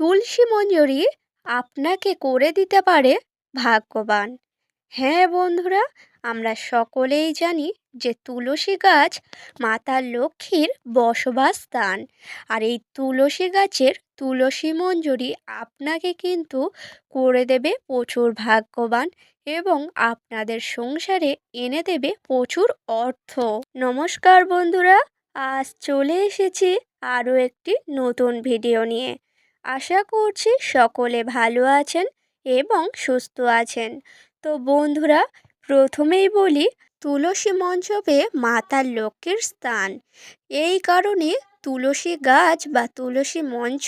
তুলসী মঞ্জরি আপনাকে করে দিতে পারে, ভাগ্যবান। হ্যাঁ বন্ধুরা, আমরা সকলেই জানি যে তুলসী গাছ মাতা লক্ষ্মীর বসবাস স্থান। আর এই তুলসী গাছের তুলসী মঞ্জুরি আপনাকে কিন্তু করে দেবে প্রচুর ভাগ্যবান এবং আপনাদের সংসারে এনে দেবে প্রচুর অর্থ। নমস্কার বন্ধুরা, আজ চলে এসেছি আরও একটি নতুন ভিডিও নিয়ে। আশা করছি সকলে ভালো আছেন এবং সুস্থ আছেন। তো বন্ধুরা, প্রথমেই বলি, তুলসী মঞ্চপে মাতার লক্ষ্মীর স্থান। এই কারণে তুলসী গাছ বা তুলসী মঞ্চ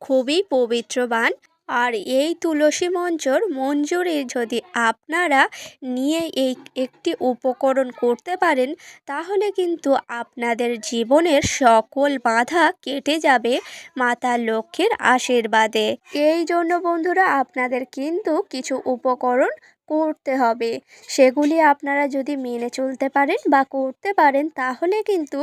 খুবই পবিত্রবান আর এই তুলসী মঞ্চর মঞ্জুরি যদি আপনারা নিয়ে এই একটি উপকরণ করতে পারেন, তাহলে কিন্তু আপনাদের জীবনের সকল বাধা কেটে যাবে মাতা লক্ষ্মীর আশীর্বাদে। এই জন্য বন্ধুরা, আপনাদের কিন্তু কিছু উপকরণ করতে হবে। সেগুলি আপনারা যদি মেনে চলতে পারেন বা করতে পারেন, তাহলে কিন্তু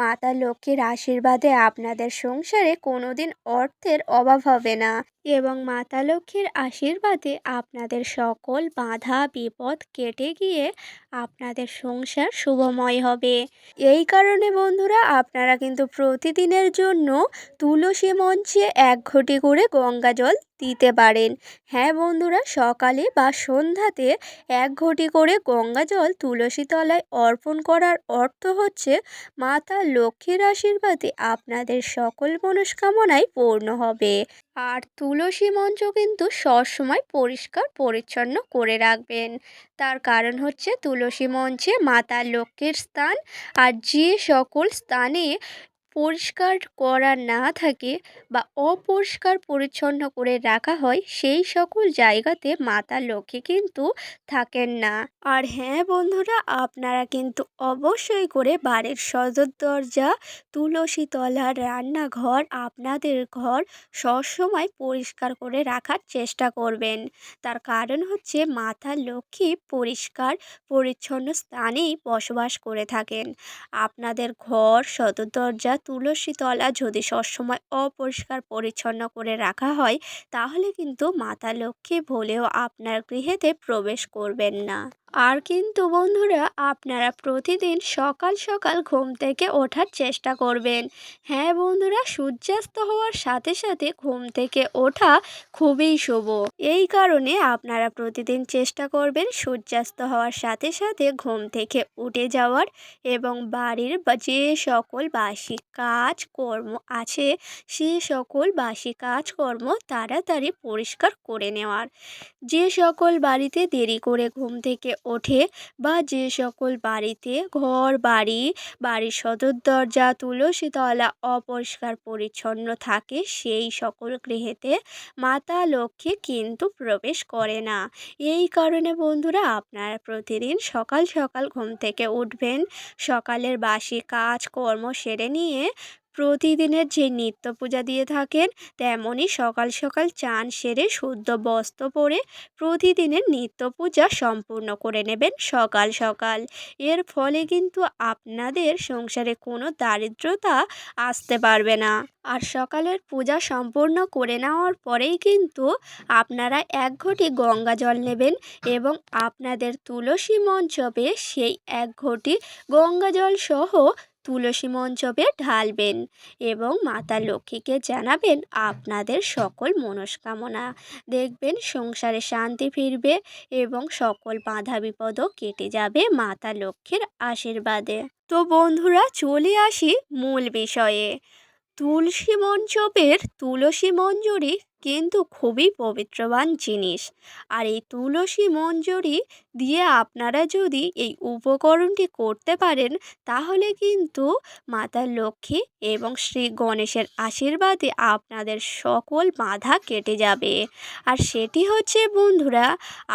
মাতা লক্ষ্মীর আশীর্বাদে আপনাদের সংসারে কোনো দিন অর্থের অভাব হবে না এবং মাতা লক্ষ্মীর আশীর্বাদে আপনাদের সকল বাধা, বিপদ কেটে গিয়ে আপনাদের সংসার শুভময় হবে। এই কারণে বন্ধুরা, আপনারা কিন্তু প্রতিদিনের জন্য তুলসী মঞ্চে এক ঘটি করে গঙ্গা জল দিতে পারেন। হ্যাঁ বন্ধুরা, সকালে বা সন্ধ্যাতে এক ঘটি করে গঙ্গা জল তুলসী তলায় অর্পণ করার অর্থ হচ্ছে, মাতা লক্ষ্মীর আশীর্বাদে আপনাদের সকল মনস্কামনাই পূর্ণ হবে। আর তুলসী মঞ্চ কিন্তু সবসময় পরিষ্কার, পরিচ্ছন্ন করে রাখবেন। তার কারণ হচ্ছে তুলসী মঞ্চে মাতা লক্ষ্মীর স্থান আর যে সকল স্থানে পরিষ্কার করা না থাকে বা অপরিষ্কার পরিচ্ছন্ন করে রাখা হয়, সেই সকল জায়গাতে মাতা লক্ষ্মী কিন্তু থাকেন না। আর হ্যাঁ বন্ধুরা, আপনারা কিন্তু অবশ্যই করে বাড়ির সদর দরজা, তুলসী তলা, রান্নাঘর, আপনাদের ঘর সবসময় পরিষ্কার করে রাখার চেষ্টা করবেন। তার কারণ হচ্ছে মাতা লক্ষ্মী পরিষ্কার, পরিচ্ছন্ন স্থানেই বসবাস করে থাকেন। আপনাদের ঘর, সদর দরজা তুলসী তলা যদি সবসময় অপরিষ্কার পরিচ্ছন্ন করে রাখা হয়, তাহলে কিন্তু মাতা লক্ষ্মী ভুলেও আপনার গৃহেতে প্রবেশ করবেন না। আর কিন্তু বন্ধুরা, আপনারা প্রতিদিন সকাল সকাল ঘুম থেকে ওঠার চেষ্টা করবেন। হ্যাঁ বন্ধুরা, সূর্যাস্ত হওয়ার সাথে সাথে ঘুম থেকে ওঠা খুবই শুভ। এই কারণে আপনারা প্রতিদিন চেষ্টা করবেন সূর্যাস্ত হওয়ার সাথে সাথে ঘুম থেকে উঠে যাওয়ার এবং বাড়ির যে সকল বাসি কাজকর্ম আছে, সে সকল বাসি কাজকর্ম তাড়াতাড়ি পরিষ্কার করে নেওয়ার। যে সকল বাড়িতে দেরি করে ঘুম থেকে ওঠে বা যে সকল বাড়িতে ঘর, বাড়ি, বাড়ির সদর দরজা, তুলসীতলা অপরিষ্কার পরিচ্ছন্ন থাকে, সেই সকল গৃহেতে মাতা লক্ষ্মী কিন্তু প্রবেশ করে না। এই কারণে বন্ধুরা আপনারা প্রতিদিন সকাল সকাল ঘুম থেকে উঠবেন। সকালের বাসি কাজ, কর্ম সেরে নিয়ে প্রতিদিনের যে নিত্য পূজা দিয়ে থাকেন তেমনই সকাল সকাল চান সেরে শুদ্ধ বস্ত্র পরে প্রতিদিনের নিত্য পূজা সম্পূর্ণ করে নেবেন সকাল সকাল। এর ফলে কিন্তু আপনাদের সংসারে কোনো দারিদ্রতা আসতে পারবে না। আর সকালের পূজা সম্পূর্ণ করে নেওয়ার পরেই কিন্তু আপনারা এক ঘটি গঙ্গা জল নেবেন এবং আপনাদের তুলসী মঞ্চপে সেই এক ঘটি গঙ্গা জল সহ তুলসী মঞ্চপে ঢালবেন এবং মাতা লক্ষ্মীকে জানাবেন আপনাদের সকল মনস্কামনা। দেখবেন সংসারে শান্তি ফিরবে এবং সকল বাধা বিপদও কেটে যাবে মাতা লক্ষ্মীর আশীর্বাদে। তো বন্ধুরা, চলে আসি মূল বিষয়ে। তুলসী মঞ্চপের তুলসী মঞ্জুরি কিন্তু খুবই পবিত্রবান জিনিস। আর এই তুলসী মঞ্জুরি দিয়ে আপনারা যদি এই উপকরণটি করতে পারেন, তাহলে কিন্তু মাতা লক্ষ্মী এবং শ্রী গণেশের আশীর্বাদে আপনাদের সকল বাধা কেটে যাবে। আর সেটি হচ্ছে, বন্ধুরা,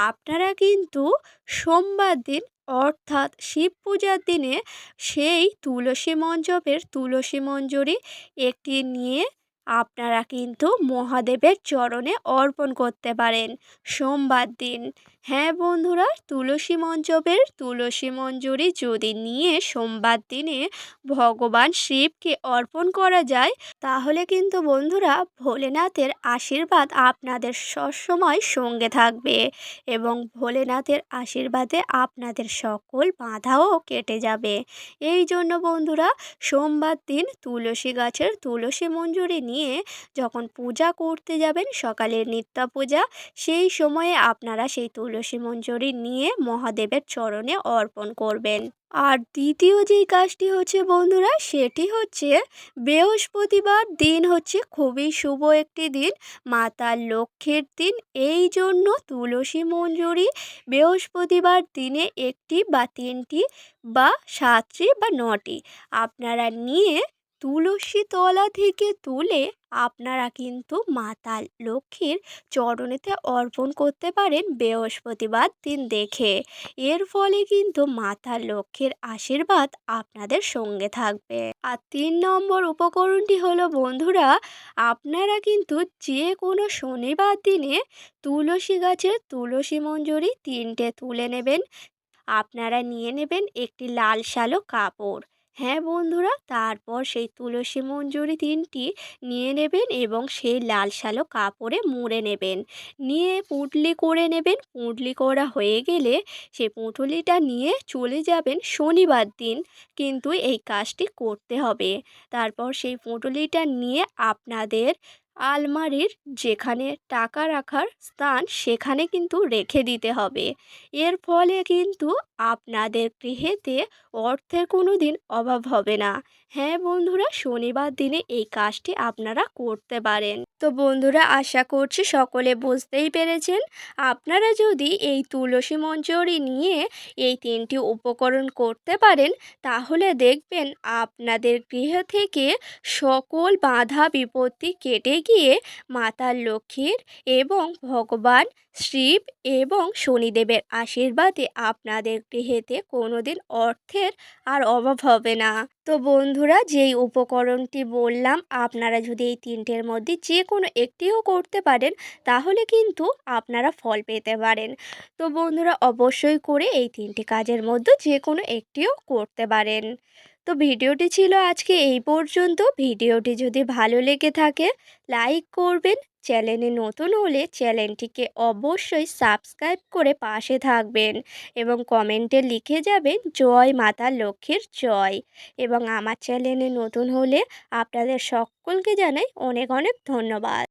আপনারা কিন্তু সোমবার দিন, অর্থাৎ শিব পূজার দিনে সেই তুলসী মঞ্জপের তুলসী মঞ্জুরি একটি নিয়ে আপনারা কিন্তু মহাদেবের চরণে অর্পণ করতে পারেন। সোমবার দিন হ্যাঁ বন্ধুরা, তুলসী মঞ্জবের তুলসী মঞ্জরি যদি নিয়ে সোমবার দিনে ভগবান শিবকে অর্পণ করা যায়, তাহলে কিন্তু বন্ধুরা ভোলেনাথের আশীর্বাদ আপনাদের সবসময় সঙ্গে থাকবে এবং ভোলেনাথের আশীর্বাদে আপনাদের সকল বাধাও কেটে যাবে। এই জন্য বন্ধুরা, সোমবার দিন তুলসী গাছের তুলসী মঞ্জুরি নিয়ে যখন পূজা করতে যাবেন, সকালের নিত্য পূজা, সেই সময়ে আপনারা সেই তুলসী মঞ্জুরি নিয়ে মহাদেবের চরণে অর্পণ করবেন। আর দ্বিতীয় যেই কাজটি হচ্ছে বন্ধুরা, সেটি হচ্ছে বৃহস্পতিবার দিন হচ্ছে খুবই শুভ একটি দিন। মাতা লক্ষ্মীর দিন। এই জন্য তুলসী মঞ্জুরি বৃহস্পতিবার দিনে একটি বা তিনটি বা সাতটি বা নটি। আপনারা নিয়ে তুলসী তলা থেকে তুলে আপনারা কিন্তু মাতা লক্ষ্মীর চরণেতে অর্পণ করতে পারেন বৃহস্পতিবার দিন দেখে। এর ফলে কিন্তু মাতা লক্ষ্মীর আশীর্বাদ আপনাদের সঙ্গে থাকবে। আর তিন নম্বর উপকরণটি হলো, বন্ধুরা, আপনারা কিন্তু যে কোনো শনিবার দিনে তুলসী গাছের তুলসী মঞ্জুরি তিনটে তুলে নেবেন। আপনারা নিয়ে নেবেন একটি লাল সালো কাপড়। হ্যাঁ বন্ধুরা, তারপর সেই তুলসী মঞ্জুরি তিনটি নিয়ে নেবেন এবং সেই লাল শালো কাপড়ে মুড়ে নেবেন। নিয়ে পুঁটলি করে নেবেন। পুঁটলি করা হয়ে গেলে সেই পুঁটুলিটা নিয়ে চলে যাবেন শনিবার দিন। কিন্তু এই কাজটি করতে হবে। তারপর সেই পুঁটুলিটা নিয়ে আপনাদের আলমারির যেখানে টাকা রাখার স্থান সেখানে কিন্তু রেখে দিতে হবে। এর ফলে কিন্তু আপনাদের গৃহেতে অর্থের কোনো দিন অভাব হবে না। হ্যাঁ বন্ধুরা, শনিবার দিনে এই কাজটি আপনারা করতে পারেন। তো বন্ধুরা, আশা করছি সকলে বুঝতেই পেরেছেন। আপনারা যদি এই তুলসী মঞ্জরি নিয়ে এই তিনটি উপকরণ করতে পারেন, তাহলে দেখবেন আপনাদের গৃহ থেকে সকল বাধা বিপত্তি কেটে গিয়ে মাতা লক্ষ্মীর এবং ভগবান শিব এবং শনিদেবের আশীর্বাদে আপনাদের গৃহেতে কোনো দিন অর্থের আর অভাব হবে না। তো বন্ধুরা, যেই উপকরণটি বললাম, আপনারা যদি এই তিনটের মধ্যে যে কোনো একটিও করতে পারেন, তাহলে কিন্তু আপনারা ফল পেতে পারেন। তো বন্ধুরা, অবশ্যই করে এই তিনটি কাজের মধ্যে যে কোনো একটিও করতে পারেন। তো ভিডিওটি ছিল আজকে এই পর্যন্ত। ভিডিওটি যদি ভালো লেগে থাকে, লাইক করবেন। চ্যানেলে নতুন হলে চ্যানেলটিকে অবশ্যই সাবস্ক্রাইব করে পাশে থাকবেন এবং কমেন্টে লিখে যাবেন, জয় মাতা লক্ষ্মীর জয়। এবং আমার চ্যানেলে নতুন হলে আপনাদের সকলকে জানাই অনেক অনেক ধন্যবাদ।